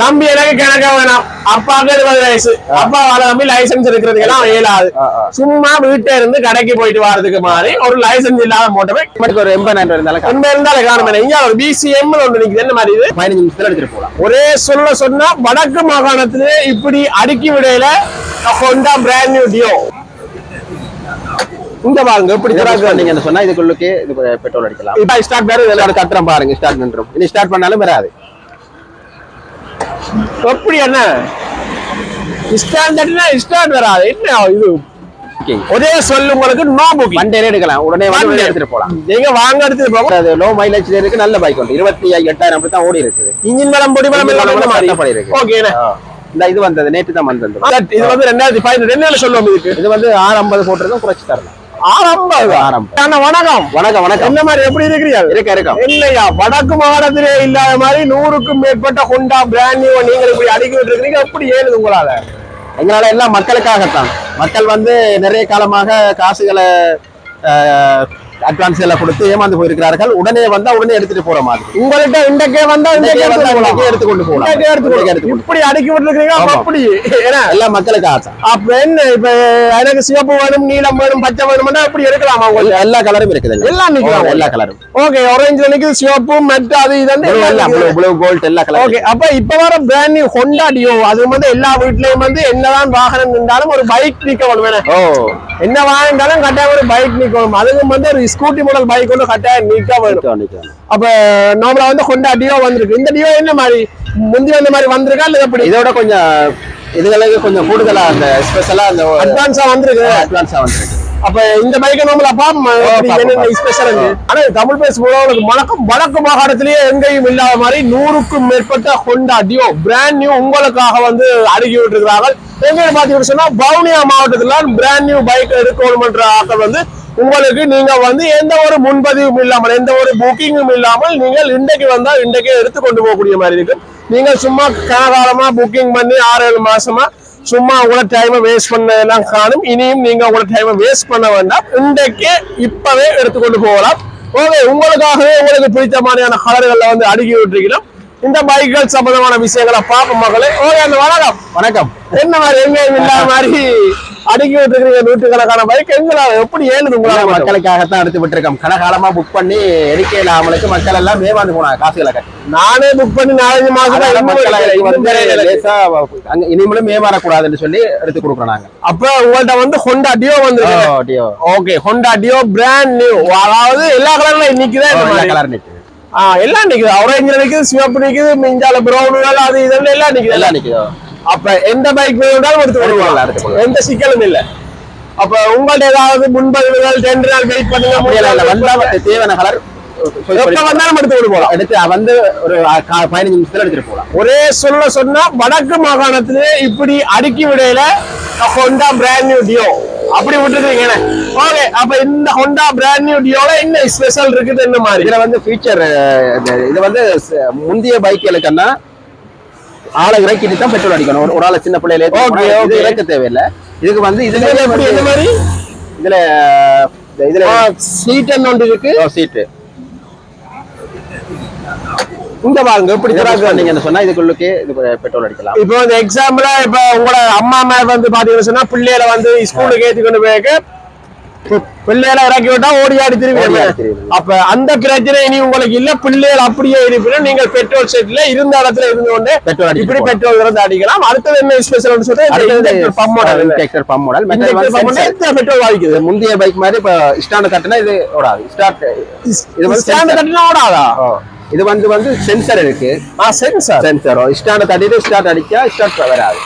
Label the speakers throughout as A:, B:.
A: தம்பி எனக்கு கிணக்க வேணாம். அப்பாவுக்கு இருபது வயசு. அப்பா வர தம்பி லைசன்ஸ் இருக்கிறதுக்கு எல்லாம் இயலாது. சும்மா வீட்டை இருந்து கடைக்கு போயிட்டு வரதுக்கு மாதிரி ஒரு லைசன்ஸ் இல்லாத மோட்டர்
B: நமக்கு ஒரு எண்பதாயிரம் இருந்தாலும்
A: எந்த இருந்தாலும் காணும். இங்க ஒரு பிசிஎம் ஒன்று நிக்குது. என்ன மாதிரி இது?
B: பதினஞ்சு நிமிஷத்துல எடுத்துட்டு போகலாம்
A: ஒரே சொல்ல சொன்னா வடக்கு மாகாணத்திலே இப்படி அடுக்கி விடையில ஹோண்டா பிராண்ட் நியூ டியோ இங்க பாருங்க திறக்கு.
B: நீங்க சொன்னா இதுக்குள்ளுக்கு இது பெட்ரோல் அடிக்கலாம்.
A: இப்ப ஸ்டார்ட் வேற இதெல்லாம்
B: இதோட கத்திரம் பாருங்க ஸ்டார்ட் நின்றும் இனி ஸ்டார்ட் பண்ணாலும் வராது.
A: எப்படி என்ன ஸ்டாண்டர்ட்னா ஸ்டார்ட் வராது. என்ன இது? ஒரே சொல்லு உங்களுக்கு நோ
B: வண்டியில எடுக்கலாம். உடனே வெளிய எடுத்துட்டு போகலாம்.
A: நீங்க வாங்க எடுத்துட்டு போங்க
B: அது லோ மைலேஜ் இருக்கு நல்ல பைக் உண்டு. இருபத்தி எட்டாயிரம் அப்படி தான் ஓடி இருக்குது.
A: இன்ஜின் மேலம் பொடி மேலம் எல்லாம்
B: கட்டப்படி இருக்கு.
A: ஓகே.
B: இந்த இது வந்தது. நேற்று தான் வந்தது.
A: இது வந்து ரெண்டாயிரத்தி பதினெட்டு என்ன சொல்லுவோம் இதுக்கு.
B: இது வந்து ஆறு ஐம்பது போட்டிருந்தோம் குறைச்சு தரலாம்.
A: வணக்கம்.
B: வணக்கம் வணக்கம்.
A: என்ன மாதிரி எப்படி இருக்கிறீங்க
B: இருக்க இருக்கும்
A: இல்லையா? வடக்கு மாகாணத்திலே இல்லாத மாதிரி நூறுக்கும் மேற்பட்ட ஹோண்டா பிராண்ட் நியூ நீங்க இப்படி இருக்கீங்க எப்படி ஏழுது உங்களால?
B: எங்களால எல்லாம் மக்களுக்காகத்தான். மக்கள் வந்து நிறைய காலமாக காசுகளை அட்வான்ஸ் எல்லாம் கொடுத்து ஏமாந்து போயிருக்கிறார்கள். உடனே வந்தா உடனே எடுத்துட்டு போற மாதிரி.
A: உங்கள்கிட்ட இன்றைக்கே வந்தா இன்றைக்கே
B: இன்றைக்கே வந்தா
A: எடுத்து
B: இன்றைக்கே எடுத்து கொண்டு போகலாம்.
A: இன்றைக்கே எடுத்து
B: இன்றைக்கே
A: கொண்டு
B: எடுத்து கொண்டு
A: இப்படி அடுக்கி விட்டு இருக்கீங்க அப்ப
B: ஆமா.
A: அப்படி. ஏன்னா?
B: எல்லாம் மக்களுக்காக தான்
A: அப்ப என்ன? இப்ப எனக்கு சிவப்பு வேணும் நீலம் வேணும் பச்சை வேணும்னா இப்படி எடுக்கலாமா உங்களுக்கு
B: எல்லா கலரும் இருக்குது
A: எல்லாம் நிக்குதா?
B: எல்லா கலரும்.
A: ஓகே ஆரஞ்சுல நிக்குது சிவப்பு மெட் அது இது
B: எல்லாம் ப்ளூ ப்ளூ கோல்ட் எல்லா கலரும்
A: ஓகே அப்ப இப்ப வர பிராண்ட் நியூ ஹோண்டா டியோ அது வந்து எல்லா வீட்லயும் வந்து என்னதான் வாகனம் இருந்தாலும் ஒரு பைக் நிக்க வேணும் என்ன வாங்கினாலும் கட்டாயம் ஒரு பைக் நிக்கணும். அதுக்கும் வந்து ஒரு ஸ்கூட்டி மாடல் பைக் வந்து கட்டாயம்
B: நிக்கும், நிக்கும்.
A: அப்ப நார்மலா வந்து ஹோண்டா டியோ வந்திருக்கு. இந்த டியோ என்ன மாதிரி? முந்தி வந்த மாதிரி வந்திருக்கா இல்ல எப்படி?
B: இதோட கொஞ்சம் இதுகளுக்கு கொஞ்சம் கூடுதலா அந்த ஸ்பெஷலா அந்த
A: அட்வான்ஸா வந்திருக்கு.
B: அட்வான்ஸா வந்துருக்கு.
A: அப்ப இந்த பைக்கை நம்மள பாப்போம். ஸ்பெஷல் ஆனா தமிழ் பேச போறவங்களுக்கு வழக்கம் வடக்கு மாகாணத்திலேயே எங்கேயும் இல்லாத மாதிரி நூறுக்கும் மேற்பட்ட ஹோண்டா டியோ பிராண்ட் நியூ உங்களுக்காக வந்து அடுக்கி விட்டுருக்கிறார்கள். எங்க பாத்தீங்கன்னு சொன்னா வவுனியா மாவட்டத்துல பிராண்ட் நியூ பைக் எடுக்கணும்ன்ற ஆக்கள் வந்து உங்களுக்கு நீங்க வந்து எந்த ஒரு முன்பதிவும் இல்லாமல் எந்த ஒரு புக்கிங்கும் இல்லாமல் நீங்கள் இன்றைக்கு வந்தா இன்றைக்கே எடுத்து கொண்டு போகக்கூடிய மாதிரி இருக்கு. நீங்க சும்மா கனகாலமா புக்கிங் பண்ணி ஆறு ஏழு மாசமா சும்மா உங்களோட டைமை வேஸ்ட் பண்ணதெல்லாம் காணும். இனியும் நீங்க உங்களோட டைமை வேஸ்ட் பண்ண வேண்டாம். இன்றைக்கே இப்பவே எடுத்துக்கொண்டு போகலாம். ஓகே உங்களுக்காகவே உங்களுக்கு பிடித்த மாதிரியான கலர்களில் வந்து அடுக்கி விட்டுருக்கலாம் இந்த பைக்குகள் சம்பந்தமான விஷயங்களை பார்ப்போம் மகளே. ஓகே அந்த வணக்கம்.
B: வணக்கம்.
A: என்ன மாதிரி எங்கேயும் இல்லாத மாதிரி அடுக்கி விட்டுருக்கிறீங்க நூற்றுக்கணக்கான பைக்? எங்களா எப்படி ஏழுது உங்களால மக்களுக்கு
B: மக்களுக்காகத்தான் எடுத்து விட்டுருக்கோம். கனகாலமா புக் பண்ணி எடுக்கையில அவங்களுக்கு மக்கள் எல்லாம் மேவாந்து போனாங்க காசுகளை
A: நானே புக் பண்ணி நாலஞ்சு மாசம்
B: இனிமேலும் மேமாறக்கூடாதுன்னு சொல்லி எடுத்து கொடுக்குறோம் நாங்க.
A: அப்ப உங்கள்ட்ட வந்து ஹோண்டா டியோ வந்து. Okay Honda Dio brand new அதாவது எல்லா கலர்ல இன்னைக்குதான்
B: கலர்
A: ஆ எல்லாம் நிக்குது. ஆரஞ்சு நிக்குது சிவப்பு நிக்குது மிஞ்சால பிரவுன் அது இதெல்லாம் எல்லாம் நிக்குது.
B: எல்லாம் நிக்குதோ
A: அப்ப எந்த பைக் வேணும்னாலும் எடுத்து கொடுக்கலாம். எந்த சிக்கலும் இல்ல. அப்ப உங்கள்ட்ட ஏதாவது முன்பதிவுகள் ரெண்டு நாள் வெயிட் பண்ணுங்க.
B: தேவையான கலர்
A: வந்தாலும் எடுத்து கொண்டு போகலாம்
B: எடுத்து வந்து ஒரு பதினஞ்சு நிமிஷத்துல எடுத்துட்டு போகலாம்
A: ஒரே சொல்ல சொன்னா வடக்கு மாகாணத்திலே இப்படி அடுக்கி விடையில ஹோண்டா பிராண்ட் நியூ டியோ அப்படி விட்டுருக்கீங்க ஓகே அப்ப இந்த ஹோண்டா பிராண்ட் நியூ டியோல என்ன ஸ்பெஷல் இருக்குது என்ன மாதிரி?
B: இதுல வந்து ஃபீச்சர் இது வந்து முந்தைய பைக்குகளுக்குன்னா ஆளை இறக்கிட்டு தான் பெட்ரோல் அடிக்கணும். ஒரு- ஆளை சின்ன பிள்ளையில இது. இறக்க தேவையில்லை. இதுக்கு வந்து இதுல
A: இதுல எப்படி என்ன மாதிரி?
B: இதுல இந்த இதுல
A: சீட் என்ன ஒன்று இருக்கு?
B: சீட்டு
A: இங்க பாருங்க இப்படி.
B: நீங்க சொன்னா இதுக்குள்ளுக்கு இது பெட்ரோல் அடிக்கலாம்
A: இப்போ இந்த எக்ஸாம்பிளா இப்ப உங்களோட அம்மா அம்மா வந்து பாத்தீங்கன்னு சொன்னா பிள்ளைகளை வந்து ஸ்கூலுக்கு ஏத்தி கொண்டு போய்க்க பிள்ளைகளை இறக்கி விட்டா ஓடி ஆடி திரும்பி. அப்ப அந்த பிரச்சனை இனி உங்களுக்கு இல்ல பிள்ளைகள் அப்படியே இருப்பினும் நீங்கள் பெட்ரோல் செட்ல இருந்த இடத்துல இருந்து கொண்டு
B: பெட்ரோல்
A: இப்படி. பெட்ரோல் இருந்து அடிக்கலாம் அடுத்தது என்ன ஸ்பெஷல் சொல்றேன்
B: வந்து.
A: பெட்ரோல் வாங்கிக்குது
B: முந்தைய பைக் மாதிரி இப்ப ஸ்டாண்ட் தட்டினா இது ஓடாது ஸ்டார்ட் இது வந்து
A: ஸ்டாண்ட். கட்டினா ஓடாதா
B: இது வந்து வந்து சென்சர் இருக்கு.
A: ஆ சரி சார்
B: சென்சர் ஸ்டாண்ட் தட்டிட்டு ஸ்டார்ட் அடிச்சா ஸ்டார்ட் வராது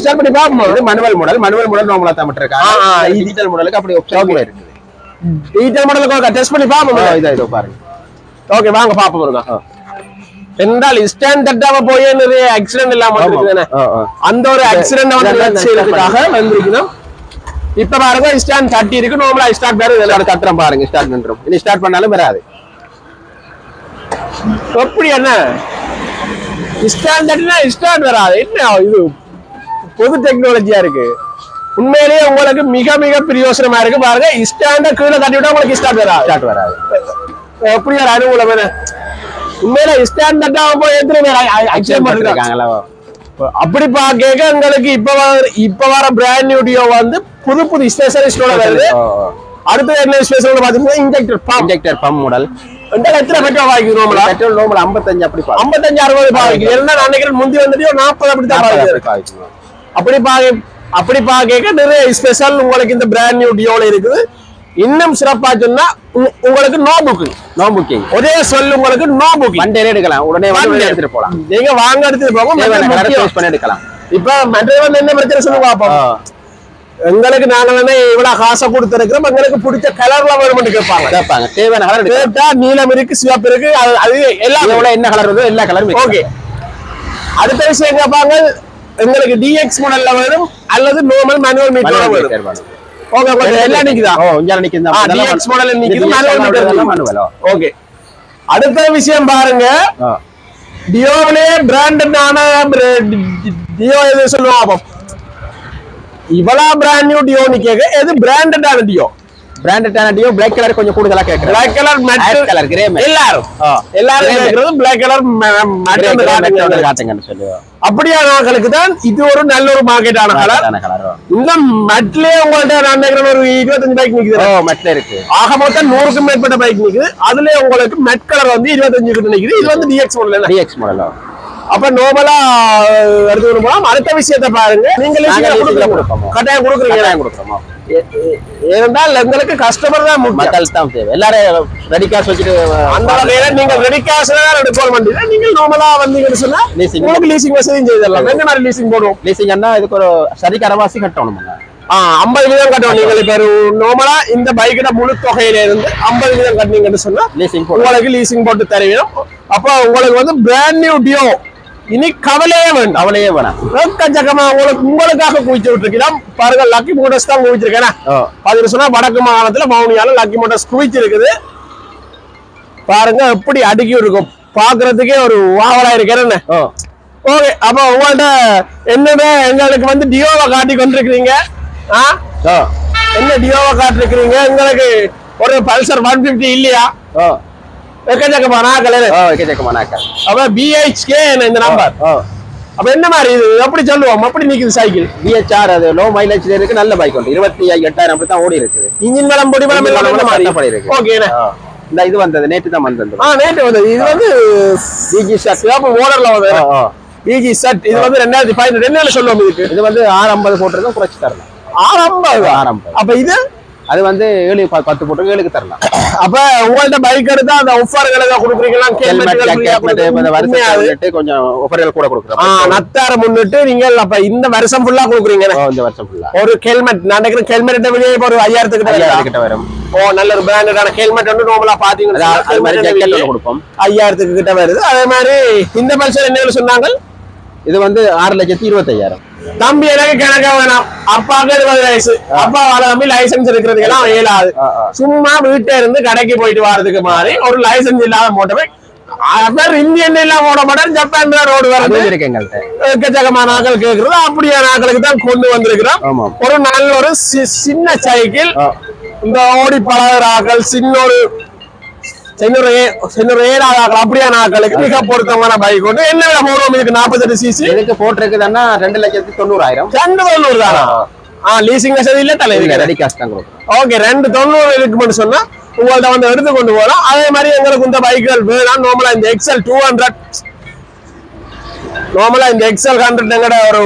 A: ஸ்டார்ட் பண்ணி
B: இது மனுவல் மாடல் மனுவல் மாடல் நார்மலா தான் இருக்காங்க டிஜிட்டல் மாடலுக்கு அப்படி ஆப்ஷன் கூட இருக்குது.
A: டீட்டெயில் மாடலுக்கு டெஸ்ட் பண்ணி பாப்போம்
B: இதோ இதோ பாருங்க.
A: ஓகே வாங்க பாப்போம் இருக்கா என்றால் ஸ்டாண்ட் தட்டாம போய் நிறைய ஆக்சிடென்ட் இல்லாம இருக்குதானே. அந்த ஒரு ஆக்சிடென்ட் வந்து
B: இதெல்லாம்
A: செய்யறதுக்காக வந்திருக்கணும் இப்ப பாருங்க ஸ்டாண்ட் தட்டி இருக்கு. நார்மலா ஸ்டார்ட் வேற
B: இதோட கத்திரம் பாருங்க ஸ்டார்ட் நின்றும் இனி ஸ்டார்ட் பண்ணாலும் வராது.
A: எப்படி என்ன ஸ்டாண்ட் தட்டினா ஸ்டார்ட் வராது என்ன இது பொது டெக்னாலஜியா இருக்கு உண்மையிலேயே உங்களுக்கு மிக மிக பிரயோசனமா இருக்கு பாருங்க ஸ்டாண்ட கீழே தட்டி விட்டா உங்களுக்கு ஸ்டார்ட் வராது
B: ஸ்டார்ட் வராது
A: எப்படி அனுகூலம் என்ன உண்மையில போய் பண்ணிருக்காங்க
B: இருக்காங்களா
A: அப்படி பாக்க எங்களுக்கு இப்ப இப்ப வர பிராண்ட் நியூ டியோ வந்து புது புது ஸ்பெஷலிஸ்டோட வருது அடுத்து என்ன ஸ்பெஷல் பாத்தீங்கன்னா injector pump
B: injector pump model
A: எத்தனை பெட்ரோல் வாங்கிக்கிறோம்ல
B: பெட்ரோல் நோம்பல் 55 அப்படி பாருங்க
A: ஐம்பத்தஞ்சு அறுபது நான் நினைக்கிறேன் முந்தி வந்துட்டு ஒரு நாற்பது அப்படி தான் அப்படி நிறைய ஸ்பெஷல் உங்களுக்கு இந்த பிராண்ட் நியூ டியோல இருக்குது. இன்னும் சிறப்பா சொன்னா உங்களுக்கு நோ புக்கிங்
B: நோ புக்கிங்
A: ஒரே சொல் உங்களுக்கு நோ புக்கிங்
B: வண்டியில எடுக்கலாம். உடனே வந்து எடுத்துட்டு போலாம்
A: நீங்க வாங்க எடுத்துட்டு போங்க.
B: பண்ணி எடுக்கலாம்.
A: இப்ப மற்ற என்ன பிரச்சனை சொல்லுங்க பாப்போம். எங்களுக்கு நாங்க வந்து இவ்வளவு காசை கொடுத்திருக்கிறோம். எங்களுக்கு பிடிச்ச கலர்ல வேணும்னு கேட்பாங்க.
B: கேட்பாங்க. தேவையான கலர்
A: கேட்டா நீலம் இருக்கு சிவப்பு இருக்கு அது- எல்லாம்
B: என்ன கலர் வருதோ எல்லா கலரும்
A: ஓகே அடுத்த விஷயம் கேட்பாங்க? எங்களுக்கு டிஎக்ஸ் மாடல்ல வேணும் அல்லது நார்மல் மேனுவல் மீட்டர் வேணும். ஓகே கொஞ்சம் எல்லாம் நிக்குதா
B: ஓ இங்க நிக்குது.
A: DX model நிக்குது, நிக்குது.
B: manual ஓ.
A: ஓகே அடுத்த விஷயம் பாருங்க. டியோவிலே பிராண்டடான டியோ எது சொல்லுவோம் அப்போ இவ்வளவு பிராண்ட் நியூ டியோன்னு கேட்க எது பிராண்டடான டியோ
B: பிராண்டடான டியோ பிளாக் கலர் கொஞ்சம் கூடுதலா கேக்குறேன்.
A: Black colour
B: color, grey matte.
A: எல்லாரும். எல்லாரும். கேட்கறது பிளாக் கலர்
B: காட்டுங்க காட்டுங்கன்னு சொல்லுவோம்
A: அப்படியான ஆட்களுக்கு தான் இது ஒரு நல்ல ஒரு மார்க்கெட்டான கலர்
B: கலர்
A: இந்த மட்லயே உங்கள்ட்ட நான் நினைக்கிறேன் ஒரு இருபத்தஞ்சு பைக் நிக்குது.
B: ஓ மெட்ல இருக்கு.
A: ஆக மொத்தம் நூறுக்கும் மேற்பட்ட பைக் நிக்குது. அதுல உங்களுக்கு மெட் கலர் வந்து இருபத்தஞ்சு நிக்குது. இது வந்து டிஎக்ஸ் மாடல்
B: டிஎக்ஸ் மாடலோ
A: அப்ப நோபலா எடுத்து போலாம். அடுத்த விஷயத்தை பாருங்க. நீங்க
B: நாங்க
A: leasing
B: leasing
A: கொடுக்கணும்.
B: கொடுப்போம்.
A: கட்டாயம் கொடுக்குறீங்க. ஏனென்றால் எங்களுக்கு கஸ்டமர் தான்
B: மக்கள் தான் தேவை. எல்லாரும் ரெடி காசு வச்சுட்டு
A: அந்த வகையில நீங்க ரெடி கேஷ் எடுக்க மாட்டீங்க நீங்க நார்மலா வந்தீங்கன்னு சொன்னா. உங்களுக்கு லீசிங் வசதியும் செய்திடலாம். எங்க மாதிரி லீசிங் போடுவோம்?
B: லீசிங் அண்ணா இதுக்கு ஒரு சரிக்கு அரவாசி கட்டணும்
A: ஆ ஐம்பது வீதம் கட்டணும். நீங்கள் இப்ப நார்மலா இந்த பைக்கிட முழு தொகையில இருந்து ஐம்பது வீதம் கட்டினீங்கன்னு சொன்னா
B: லீசிங்
A: உங்களுக்கு லீசிங் போட்டு தருவீங்க அப்ப உங்களுக்கு வந்து பிராண்ட் நியூ டியோ இனி கவலையே வேண்டாம்
B: அவளையே வேணாம்.
A: எக்கச்சக்கமா உங்களுக்கு உங்களுக்காக குவிச்சு விட்டுருக்கிறோம். பாருங்க லக்கி மோட்டர்ஸ் தான் குவிச்சிருக்கேன் பாத்தீங்க சொன்னா வடக்கு மாகாணத்துல மௌனியால லக்கி மோட்டர்ஸ் குவிச்சு இருக்குது பாருங்க எப்படி அடுக்கி இருக்கும். பாக்குறதுக்கே ஒரு வாவலா இருக்கிறேன்னு ஓகே அப்ப உங்கள்ட்ட என்னடா எங்களுக்கு வந்து டியோவை காட்டி கொண்டிருக்கிறீங்க. என்ன டியோவை காட்டிருக்கிறீங்க? எங்களுக்கு ஒரு பல்சர் ஒன் பிப்டி இல்லையா? எக்கச்சக்கமா நாக்கள்
B: ஓ கேட்கமா நாக்கா
A: அப்ப பிஹெச்கே இந்த நம்பர் அப்ப என்ன மாதிரி இது? எப்படி சொல்லுவோம்? எப்படி நிக்குது சைக்கிள்
B: பிஹெச்ஆர் அது லோ மைலேஜ் இருக்கு நல்ல பைக் உண்டு. இருபத்தி எட்டாயிரம் அப்படி தான் ஓடி இருக்குது.
A: இன்ஜின் மேலம் பொடி
B: Engine
A: எல்லாம் மாதிரி?
B: இருக்கு.
A: ஓகே
B: ஆ. இந்த இது வந்தது நேற்று தான் வந்தது.
A: ஆ நேற்று வந்தது. இது வந்து பிஜி ஷர்ட் சிவப்பு ஓடர்ல வந்து
B: ஓ, ஓ.
A: பிஜி ஷர்ட் இது வந்து ரெண்டாயிரத்தி பதினெட்டு என்ன சொல்லுவோம் இதுக்கு.
B: இது வந்து ஆறு ஐம்பது போட்டிருக்கோம் குறைச்சு தரலாம்.
A: ஆரம்பம்
B: ஆரம்பம்.
A: அப்ப இது
B: அது வந்து ஏழு பத்து போட்டு ஏழுக்கு தரலாம்.
A: அப்ப உங்கள்ட்ட பைக் எடுத்தா அந்த ஒஃபர்களுக்கு கொடுக்குறீங்களா?
B: கொஞ்சம் ஒஃபர்கள் கூட கொடுக்குறோம்.
A: நத்தார முன்னிட்டு நீங்க அப்ப இந்த வருஷம் ஃபுல்லா கொடுக்குறீங்க
B: இந்த வருஷம் ஃபுல்லா
A: ஒரு ஹெல்மெட் நான் நினைக்கிறேன் ஹெல்மெட் வெளியே ஒரு ஐயாயிரத்துக்கு கிட்ட
B: வரும்.
A: ஓ நல்ல ஒரு பிராண்டடான ஹெல்மெட் வந்து நார்மலா பாத்தீங்கன்னா
B: அது மாதிரி ஜாக்கெட் கொடுப்போம்.
A: ஐயாயிரத்துக்கு கிட்ட வருது. அதே மாதிரி இந்த பல்சர் என்ன சொன்னாங்க
B: இது வந்து ஆறு லட்சத்தி இருபத்தையாயிரம்.
A: தம்பி எனக்கு கணக்கா வேணாம். அப்பாவுக்கு இருபது வயசு. அப்பா வாழ தம்பி லைசன்ஸ் இருக்கிறதுக்கெல்லாம் இயலாது
B: ஆ, ஆ.
A: சும்மா வீட்டை இருந்து கடைக்கு போயிட்டு வரதுக்கு மாதிரி ஒரு லைசன்ஸ் இல்லாத அவர் இந்தியன் எல்லாம் ஓட மாட்டார் ஜப்பான் ரோடு வருது எக்கச்சக்கமான ஆக்கள் கேட்கறது அப்படியான ஆக்களுக்கு தான் கொண்டு வந்திருக்கிறோம். ஒரு நல்ல ஒரு சின்ன சைக்கிள். இந்த ஓடி பழகிற ஆக்கள் சின்ன ஒரு மிக பொருத்தமான பைக் ஒன்று. என்ன விலை போடுவோம் இதுக்கு நாற்பத்தெட்டு சிசி
B: இதுக்கு போட்டிருக்குதுன்னா ரெண்டு லட்சத்தி தொண்ணூறாயிரம்.
A: ரெண்டு தொண்ணூறு தானா? ஆ. லீசிங் வசதி இல்ல தலை
B: இல்ல ரெடி காசு தான்
A: ஓகே ரெண்டு தொண்ணூறு இருக்குன்னு சொன்னா உங்கள்ட்ட வந்து எடுத்து கொண்டு போகலாம். அதே மாதிரி எங்களுக்கு இந்த பைக்குகள் வேணாம். நார்மலா இந்த எக்ஸல் டூ ஹண்ட்ரட் நார்மலா இந்த எக்ஸல் ஹண்ட்ரட் எங்கட ஒரு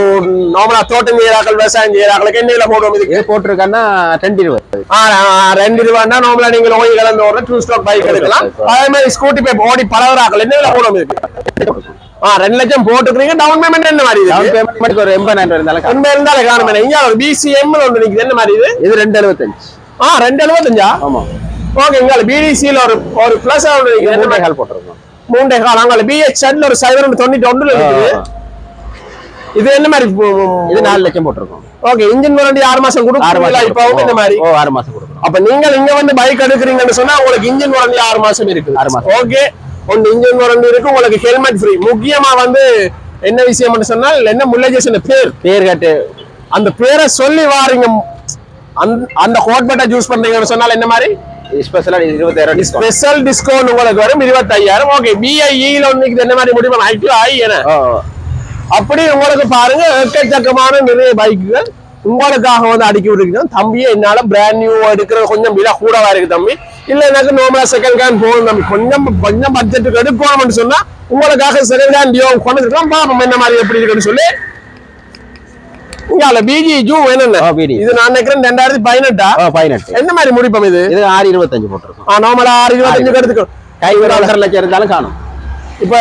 A: நார்மலா தோட்டம் செய்யறாக்கள் விவசாயம் செய்யறாக்களுக்கு என்ன போடுவோம் இதுக்கு?
B: இது போட்டிருக்கான்னா ரெண்டு இருபது.
A: ரெண்டு ரூபாண்டா நார்மலா நீங்க ஓய் கலந்து ஓடுற டூ ஸ்டாக் பைக் எடுக்கலாம். அதே மாதிரி ஸ்கூட்டி பை ஓடி பழகுறாக்கள் என்ன விலை இதுக்கு? ஆ ரெண்டு லட்சம் போட்டுக்கிறீங்க டவுன் பேமெண்ட் என்ன மாதிரி
B: டவுன் பேமெண்ட் ஒரு எண்பதாயிரம் இருந்தாலும்.
A: உண்மை இருந்தாலும் காணுமே. இங்க ஒரு பிசிஎம் ஒன்று நிக்குது. என்ன மாதிரி இது?
B: இது ரெண்டு எழுபத்தஞ்சு
A: ஆ ரெண்டு எழுபத்தஞ்சா
B: ஆமா.
A: ஓகே இங்க பிடிசியில் ஒரு ஒரு பிளஸ்
B: மூன்றே கால் போட்டிருக்கோம்.
A: மூன்றே கால். அங்க பிஹெச் ஒரு சைபர் தொண்ணூத்தி ஒன்றுல இருக்குது. இது என்ன மாதிரி
B: இது நாலு லட்சம் போட்டிருக்கோம்.
A: ஓகே இன்ஜின் வாரண்டி ஆறு மாசம் கொடுக்குறீங்களா இப்பவும் இந்த மாதிரி.
B: ஓ ஆறு மாசம் கொடுக்குறோம்.
A: அப்ப நீங்க இங்க வந்து பைக் எடுக்கிறீங்கன்னு சொன்னா உங்களுக்கு இன்ஜின் வாரண்டி ஆறு மாசம் இருக்கு.
B: ஆறு மாசம்.
A: ஓகே ஒன்று இன்ஜின் வாரண்டி இருக்கு உங்களுக்கு ஹெல்மெட் ஃப்ரீ முக்கியமா வந்து என்ன விஷயம் சொன்னால் என்ன முல்லைஜேஷன் பேர்.
B: பேர் கட்டு.
A: அந்த பேரை சொல்லி வாரீங்க. அந்த அந்த கோட்பட்டை ஜூஸ் பண்றீங்கன்னு சொன்னால் என்ன மாதிரி?
B: ஸ்பெஷலா இருபத்தாயிரம்
A: ஸ்பெஷல் டிஸ்கவுண்ட் உங்களுக்கு வரும் இருபத்தையாயிரம். ஓகே பிஐஇல ஒன்னைக்கு என்ன மாதிரி முடியும்? ஐடி ஆகி என்ன?
B: ஓ
A: அப்படி உங்களுக்கு பாருங்க எக்கச்சக்கமான நிறைய பைக்குகள் உங்களுக்காக வந்து அடுக்கி விட்டுருக்கோம் தம்பியே என்னால பிராண்ட் நியூ எடுக்கிறது கொஞ்சம் விலை கூடவா இருக்கு தம்பி? இல்ல எனக்கு நார்மலா செகண்ட் ஹேண்ட் போகணும் தம்பி. கொஞ்சம் கொஞ்சம் பட்ஜெட்டுக்கு எடுக்கணும்னு சொன்னா உங்களுக்காக செகண்ட் ஹேண்ட் டியோ கொண்டு வந்துருக்கலாம் பாப்போம் என்ன மாதிரி எப்படி இருக்குன்னு சொல்லி. இங்கால பிஜி ஜூ என்னென்ன. இது நான் நினைக்கிறேன் ரெண்டாயிரத்தி பதினெட்டா?
B: பதினெட்டு.
A: என்ன மாதிரி முடிப்போம் இது?
B: இது ஆறு இருபத்தஞ்சு போட்டிருக்கோம்.
A: நார்மலா ஆறு இருபத்தஞ்சு. எடுத்துக்கோ.
B: கை ஒரு லட்சம் இருந்தாலும் காணும்.
A: இப்ப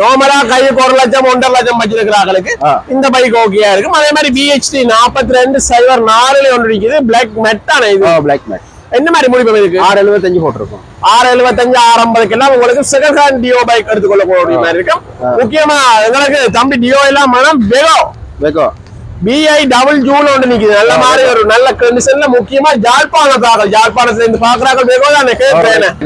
A: நார்மலா கைக்கு ஒரு லட்சம் ஒன்றரை லட்சம் வச்சிருக்கிறாங்களுக்கு. இந்த பைக் ஓகேயா இருக்கும். அதே மாதிரி பிஹெச்டி நாற்பத்தி ரெண்டு சைபர் நாலுல ஒன்று இருக்குது பிளாக் மெட்டான இது?
B: பிளாக் மேட்
A: என்ன மாதிரி முடிப்பம் இதுக்கு
B: ஆறு எழுபத்தஞ்சு போட்டிருக்கோம்.
A: ஆறு எழுபத்தஞ்சு ஆறு ஐம்பதுக்கெல்லாம் உங்களுக்கு செகண்ட் ஹேண்ட் டியோ பைக் எடுத்துக்கொள்ள கூடிய மாதிரி இருக்கும். முக்கியமா எங்களுக்கு தம்பி டியோ எல்லாம் மனம் வெகோ
B: வெகோ
A: பிஐ டபுள் ஜூல ஒன்று நிக்குது. நல்ல மாதிரி ஒரு நல்ல கண்டிஷன்ல முக்கியமா ஜாழ்ப்பாணத்தாக ஜாழ்ப்பாணத்துல இருந்து பாக்குறாங்க வெகோ தானே கேட்கிறேன்